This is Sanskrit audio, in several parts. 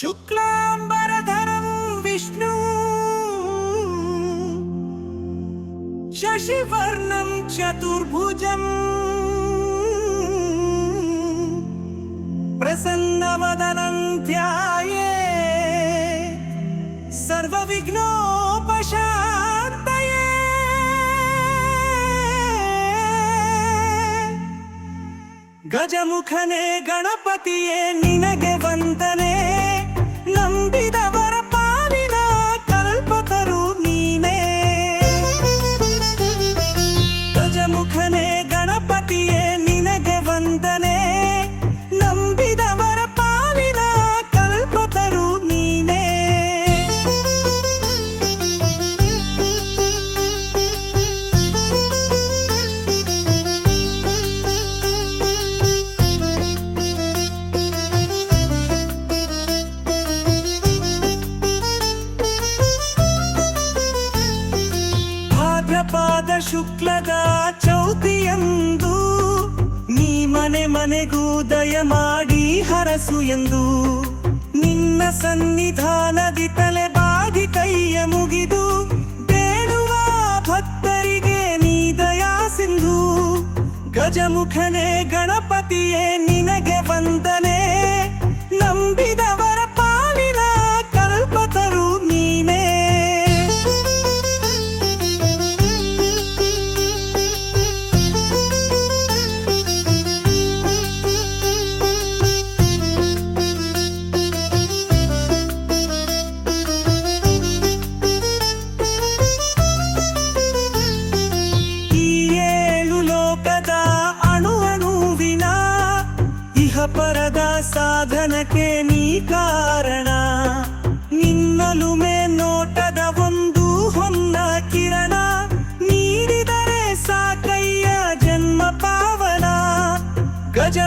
शुक्लाम्बरधरं विष्णु। शशिवर्णं चतुर्भुजम्। प्रसन्नवदनं ध्याये। सर्वविघ्नोपशान्तये। गजमुखने गणपतिये निनगे वन्दने। ನಂಬಿದವರ ಪಾಲಿನ ಕಲ್ಪತರು ನೀನೇ ಗಜಮುಖನೇ ಗಣಪತಿಯೇ ಹರಸು ಎಂದು ನಿನ್ನ ಸನ್ನಿಧಾನದಿ ತಲೆ ಬಾಗಿ ಕೈಯ ಮುಗಿದು ಬೇಡುವ ಭಕ್ತರಿಗೆ ನೀ ದಯಾ ಸಿಂಧು ಗಜಮುಖನೇ ಗಣಪತಿಯೇ ನಿನಗೆ ವಂದನೆ.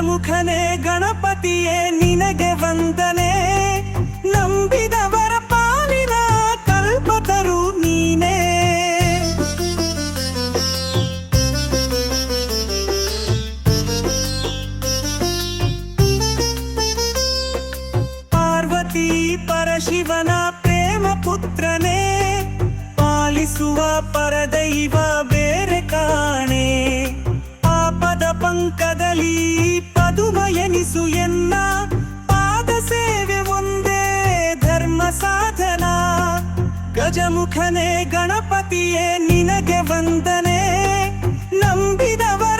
ಗಜಮುಖನೇ ಗಣಪತಿಯೇ ನಿನಗೆ ವಂದನೆ. ನಂಬಿದವರ ಪಾಲಿನ ಕಲ್ಪತರು ನೀನೇ. ಪಾರ್ವತಿ ಪರಶಿವನ ಪ್ರೇಮ ಪುತ್ರನೇ, ಪಾಲಿಸುವ ಪರದೈವ ಬೇರೆ ಕಾಣೆ. ಪಾಪದ ಪಂಕದಲ್ಲಿ ಪದುಮ ಎನಿಸು ಎನ್ನ ಪಾದ ಸೇವೆ ಒಂದೇ ಧರ್ಮ ಸಾಧನ. ಗಜಮುಖನೇ ಗಣಪತಿಯೇ ನಿನಗೆ ವಂದನೆ. ನಂಬಿದವರ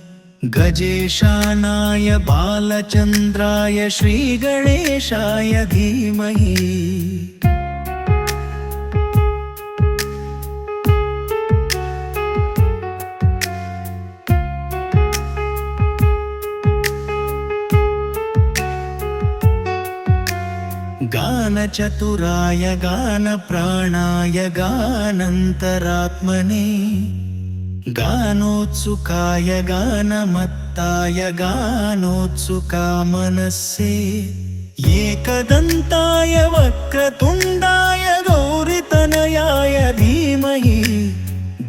गजेशानाय बालचन्द्राय श्रीगणेशाय धीमहि। गानचतुराय गानप्राणाय गानन्तरात्मने गानोत्सुकाय गानमत्ताय गानोत्सुकामनस्से एकदन्ताय वक्रतुण्डाय गौरितनयाय धीमहि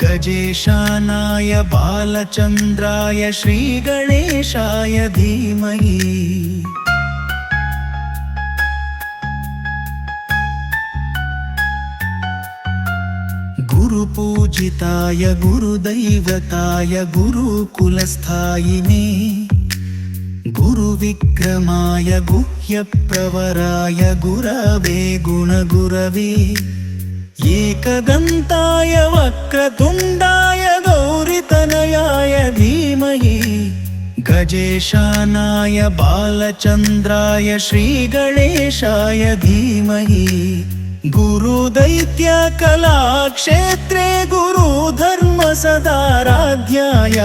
गजेशानाय बालचन्द्राय श्रीगणेशाय धीमहि गुरुपूजिताय गुरुदैवताय गुरुकुलस्थायिने गुरुविक्रमाय गुह्यप्रवराय गुरवे गुणगुरवे एकदन्ताय वक्रतुण्डाय गौरितनयाय धीमहि गजेशानाय बालचन्द्राय श्रीगणेशाय धीमहि गुरुदैत्यकलाक्षेत्रे गुरुधर्मसदाराध्याय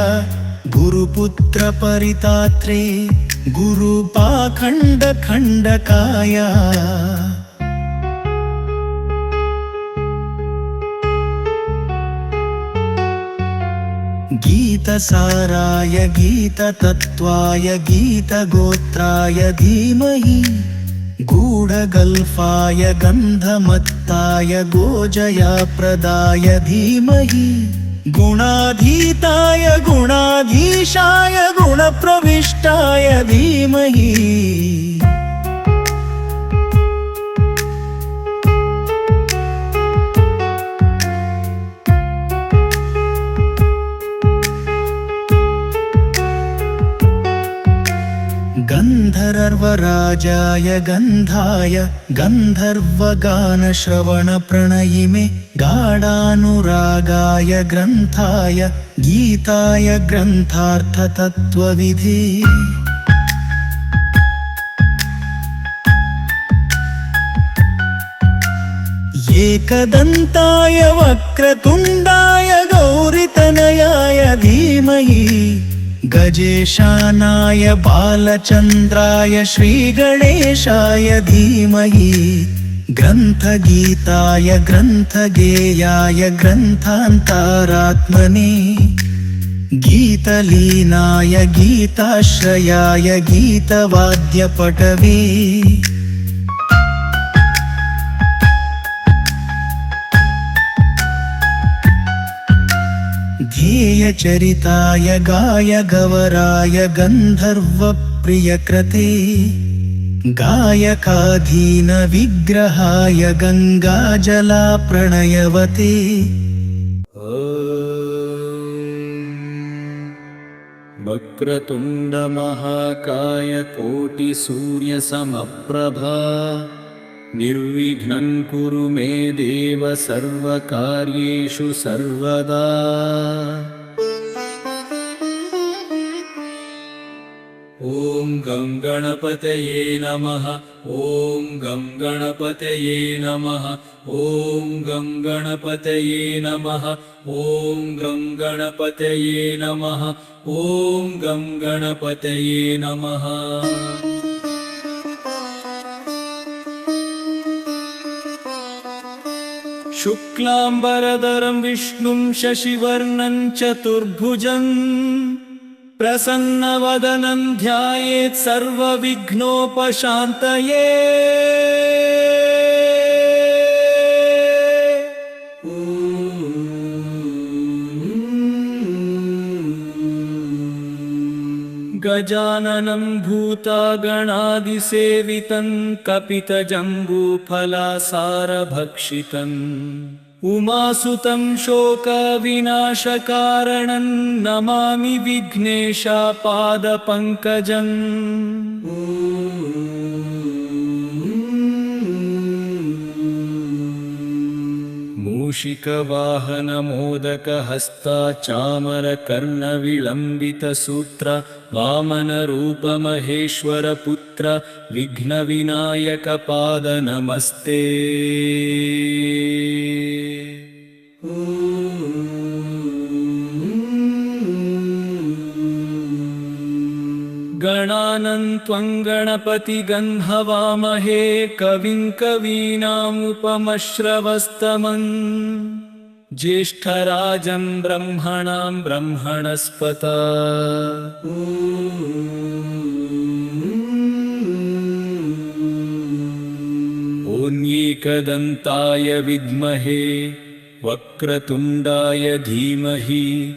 गुरुपुत्रपरितात्रे गुरुपाखण्डखण्डकाय गीतसाराय गीततत्त्वाय गीतगोत्राय धीमहि गूढगल्फाय गन्धमत्ताय गोजयाप्रदाय धीमहि गुणाधीताय गुणाधीशाय गुणप्रविष्टाय धीमहि गन्धर्वराजाय गन्धाय गन्धर्वगानश्रवणप्रणयिमे गाढानुरागाय ग्रन्थाय गीताय ग्रन्थार्थतत्त्वविधि एकदन्ताय वक्रतुण्डाय गजेशानाय बालचन्द्राय श्रीगणेशाय धीमहि ग्रन्थगीताय ग्रन्थगेयाय ग्रन्थान्तारात्मने गीतलीनाय गीताश्रयाय गीतवाद्यपटवे ध्येयचरिताय गायगवराय गन्धर्वप्रियकृते गायकाधीनविग्रहाय गङ्गाजलाप्रणयवते। वक्रतुण्डमहाकाय कोटिसूर्यसमप्रभा निर्विघ्नं कुरु मे देव सर्वकार्येषु सर्वदा। ॐ गं गणपतये नमः ॐ गं गणपतये नमः ॐ गं गणपतये नमः ॐ गं गणपतये नमः ॐ गं गणपतये नमः शुक्लाम्बरधरं विष्णुं शशिवर्णं चतुर्भुजम् प्रसन्नवदनं ध्यायेत् सर्वविघ्नोपशान्तये गजाननं भूतागणादिसेवितं कपितजम्बूफलासारभक्षितम्। उमासुतं शोकविनाशकारणं नमामि विघ्नेशापादपङ्कजम्। मूषिकवाहनमोदकहस्ता चामरकर्णविलम्बितसूत्र वामनरूपमहेश्वरपुत्र विघ्नविनायकपादनमस्ते। गणानन्त्वं गणपतिगन्धवामहे कविं कवीनामुपमश्रवस्तमन् ज्येष्ठराजं ब्रह्मणां ब्रह्मणस्पत। ॐक्यदन्ताय विद्महे वक्रतुण्डाय धीमहि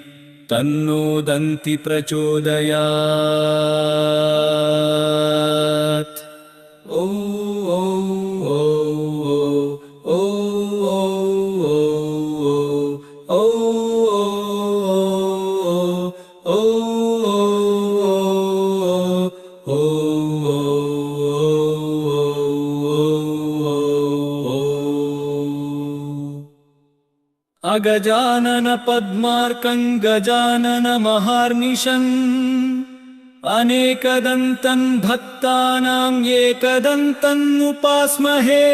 तन्नो दन्ति प्रचोदयात् अगजानन पद्मार्कं गजानन महार्निशम् अनेकदन्तं भक्तानां एकदन्तम् उपास्महे